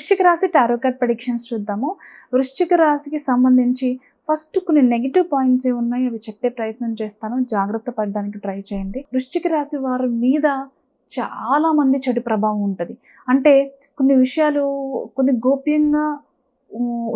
వృశ్చిక రాశి tarot card చూద్దాము. వృశ్చిక రాశికి సంబంధించి ఫస్ట్ కొన్ని నెగిటివ్ పాయింట్స్ ఏ ఉన్నాయి అవి చెప్పే ప్రయత్నం చేస్తాను. జాగ్రత్త పడడానికి ట్రై చేయండి. వృశ్చిక రాశి వారి మీద చాలా మంది చెడు ప్రభావం ఉంటుంది. అంటే కొన్ని విషయాలు కొన్ని గోప్యంగా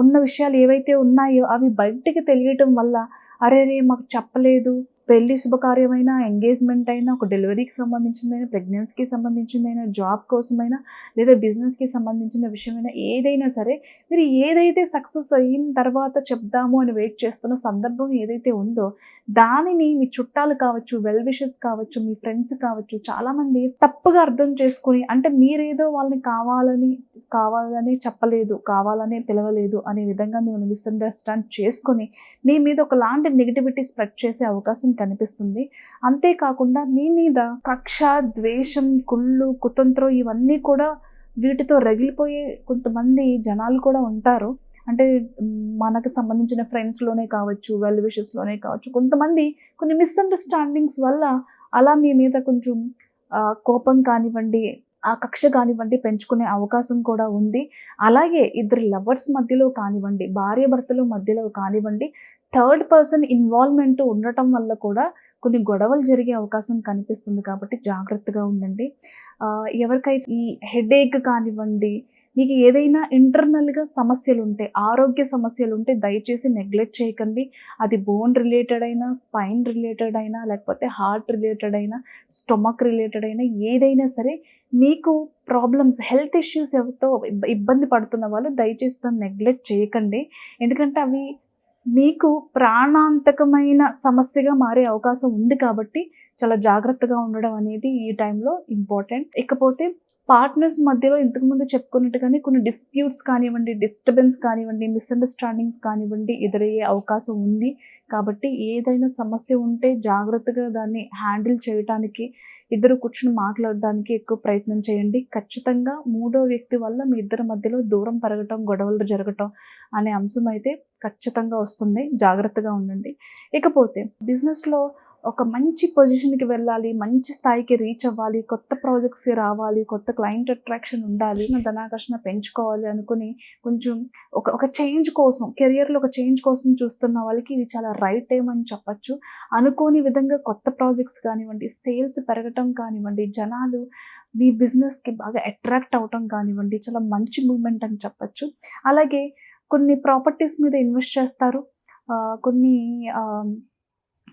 ఉన్న విషయాలు ఏవైతే ఉన్నాయో అవి బయటికి తెలియటం వల్ల అరే రే మాకు చెప్పలేదు పెళ్ళి శుభకార్యమైన ఎంగేజ్మెంట్ అయినా ఒక డెలివరీకి సంబంధించిందైనా ప్రెగ్నెన్సీకి సంబంధించిందైనా జాబ్ కోసమైనా లేదా బిజినెస్కి సంబంధించిన విషయమైనా ఏదైనా సరే మీరు ఏదైతే సక్సెస్ అయిన తర్వాత చెప్దాము అని వెయిట్ చేస్తున్న సందర్భం ఏదైతే ఉందో దానిని మీ చుట్టాలు కావచ్చు వెల్ విషెస్ కావచ్చు మీ ఫ్రెండ్స్ కావచ్చు చాలామంది తప్పుగా అర్థం చేసుకుని అంటే మీరేదో వాళ్ళని కావాలని కావాలని చెప్పలేదు కావాలనే పిలవలేదు అనే విధంగా మిమ్మల్ని మిస్అండర్స్టాండ్ చేసుకొని మీ మీద ఒకలాంటి నెగిటివిటీ స్ప్రెడ్ చేసే అవకాశం కనిపిస్తుంది. అంతేకాకుండా మీ మీద కక్ష ద్వేషం కుళ్ళు కుతంత్రం ఇవన్నీ కూడా వీటితో రగిలిపోయే కొంతమంది జనాలు కూడా ఉంటారు. అంటే మనకు సంబంధించిన ఫ్రెండ్స్లోనే కావచ్చు వెల్ విషెస్లోనే కావచ్చు కొంతమంది కొన్ని మిస్అండర్స్టాండింగ్స్ వల్ల అలా మీ మీద కొంచెం కోపం కానివ్వండి ఆ కక్ష కానివ్వండి పెంచుకునే అవకాశం కూడా ఉంది. అలాగే ఇద్దరు లవర్స్ మధ్యలో కానివ్వండి భార్య భర్తల మధ్యలో కానివ్వండి థర్డ్ పర్సన్ ఇన్వాల్వ్మెంట్ ఉండటం వల్ల కూడా కొన్ని గొడవలు జరిగే అవకాశం కనిపిస్తుంది కాబట్టి జాగ్రత్తగా ఉండండి. ఎవరికైతే ఈ హెడేక్ కానివ్వండి మీకు ఏదైనా ఇంటర్నల్గా సమస్యలు ఉంటే ఆరోగ్య సమస్యలు ఉంటే దయచేసి నెగ్లెక్ట్ చేయకండి. అది బోన్ రిలేటెడ్ అయినా స్పైన్ రిలేటెడ్ అయినా లేకపోతే హార్ట్ రిలేటెడ్ అయినా స్టొమక్ రిలేటెడ్ అయినా ఏదైనా సరే మీకు ప్రాబ్లమ్స్ హెల్త్ ఇష్యూస్ ఎవరితో ఇబ్బ- ఇబ్బంది పడుతున్న వాళ్ళు దయచేసి దాన్ని నెగ్లెక్ట్ చేయకండి. ఎందుకంటే అవి మీకు ప్రాణాంతకమైన సమస్యగా మారే అవకాశం ఉంది కాబట్టి చాలా జాగ్రత్తగా ఉండడం అనేది ఈ టైంలో ఇంపార్టెంట్ ఇకపోతే పార్ట్నర్స్ మధ్యలో ఇంతకుముందు చెప్పుకున్నట్టుగానే కొన్ని డిస్ప్యూట్స్ కానివ్వండి డిస్టర్బెన్స్ కానివ్వండి మిస్అండర్స్టాండింగ్స్ కానివ్వండి ఎదురయ్యే అవకాశం ఉంది. కాబట్టి ఏదైనా సమస్య ఉంటే జాగ్రత్తగా దాన్ని హ్యాండిల్ చేయడానికి ఇద్దరు కూర్చుని మాట్లాడడానికి ఎక్కువ ప్రయత్నం చేయండి. ఖచ్చితంగా మూడో వ్యక్తి వల్ల మీ ఇద్దరి మధ్యలో దూరం పెరగటం గొడవలు జరగటం అనే అంశం అయితే ఖచ్చితంగా వస్తుంది. జాగ్రత్తగా ఉండండి. ఇకపోతే బిజినెస్లో ఒక మంచి పొజిషన్కి వెళ్ళాలి మంచి స్థాయికి రీచ్ అవ్వాలి కొత్త ప్రాజెక్ట్స్కి రావాలి కొత్త క్లయింట్ అట్రాక్షన్ ఉండాలి ధనాకర్షణ పెంచుకోవాలి అనుకుని కొంచెం ఒక ఒక చేంజ్ కోసం కెరియర్లో ఒక చేంజ్ కోసం చూస్తున్న వాళ్ళకి ఇది చాలా రైట్ టైం అని చెప్పచ్చు. అనుకోని విధంగా కొత్త ప్రాజెక్ట్స్ కానివ్వండి సేల్స్ పెరగటం కానివ్వండి జనాలు మీ బిజినెస్కి బాగా అట్రాక్ట్ అవటం కానివ్వండి చాలా మంచి మూమెంట్ అని చెప్పచ్చు. అలాగే కొన్ని ప్రాపర్టీస్ మీద ఇన్వెస్ట్ చేస్తారు. కొన్ని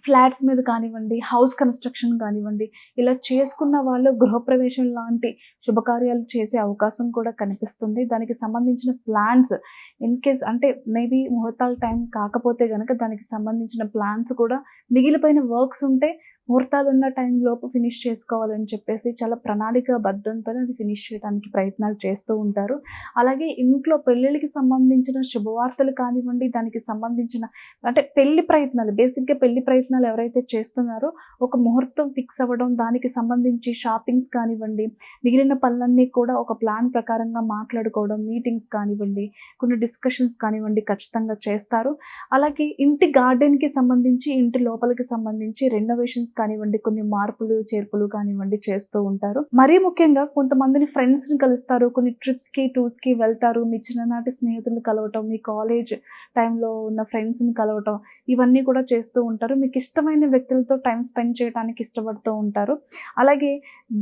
ఫ్లాట్స్ మీద కానివ్వండి హౌస్ కన్స్ట్రక్షన్ కానివ్వండి ఇలా చేసుకున్న వాళ్ళు గృహప్రవేశం లాంటి శుభకార్యాలు చేసే అవకాశం కూడా కనిపిస్తుంది. దానికి సంబంధించిన ప్లాన్స్ ఇన్ కేస్ అంటే మేబీ ముహూర్తాల టైం కాకపోతే కనుక దానికి సంబంధించిన ప్లాన్స్ కూడా మిగిలిపోయిన వర్క్స్ ఉంటే ముహూర్తాలు ఉన్న టైంలోపు ఫినిష్ చేసుకోవాలని చెప్పేసి చాలా ప్రణాళిక బద్ధంతో అది ఫినిష్ చేయడానికి ప్రయత్నాలు చేస్తూ ఉంటారు. అలాగే ఇంట్లో పెళ్ళిళ్ళకి సంబంధించిన శుభవార్తలు కానివ్వండి దానికి సంబంధించిన అంటే పెళ్ళి ప్రయత్నాలు బేసిక్గా పెళ్ళి ప్రయత్నాలు ఎవరైతే చేస్తున్నారో ఒక ముహూర్తం ఫిక్స్ అవ్వడం దానికి సంబంధించి షాపింగ్స్ కానివ్వండి మిగిలిన పనులన్నీ కూడా ఒక ప్లాన్ ప్రకారంగా మాట్లాడుకోవడం మీటింగ్స్ కానివ్వండి కొన్ని డిస్కషన్స్ కానివ్వండి ఖచ్చితంగా చేస్తారు. అలాగే ఇంటి గార్డెన్కి సంబంధించి ఇంటి లోపలికి సంబంధించి రెనోవేషన్స్ కానివ్వండి కొన్ని మార్పులు చేర్పులు కానివ్వండి చేస్తూ ఉంటారు. మరీ ముఖ్యంగా కొంతమందిని ఫ్రెండ్స్ని కలుస్తారు కొన్ని ట్రిప్స్కి టూర్స్కి వెళ్తారు. మీ చిన్ననాటి స్నేహితులను కలవటం మీ కాలేజ్ టైంలో ఉన్న ఫ్రెండ్స్ని కలవటం ఇవన్నీ కూడా చేస్తూ ఉంటారు. మీకు ఇష్టమైన వ్యక్తులతో టైం స్పెండ్ చేయడానికి ఇష్టపడుతూ ఉంటారు. అలాగే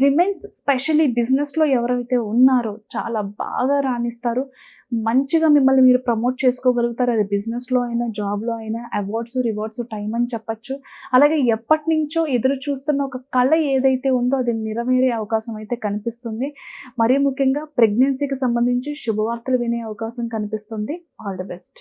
విమెన్స్ స్పెషలీ బిజినెస్లో ఎవరైతే ఉన్నారో చాలా బాగా రాణిస్తారు. మంచిగా మిమ్మల్ని మీరు ప్రమోట్ చేసుకోగలుగుతారు. అది బిజినెస్లో అయినా జాబ్లో అయినా అవార్డ్స్ రివార్డ్స్ టైం అని చెప్పచ్చు. అలాగే ఎప్పటి నుంచో ఎదురు చూస్తున్న ఒక కళ ఏదైతే ఉందో అది నెరవేరే అవకాశం అయితే కనిపిస్తుంది. మరీ ముఖ్యంగా ప్రెగ్నెన్సీకి సంబంధించి శుభవార్తలు వినే అవకాశం కనిపిస్తుంది. All the best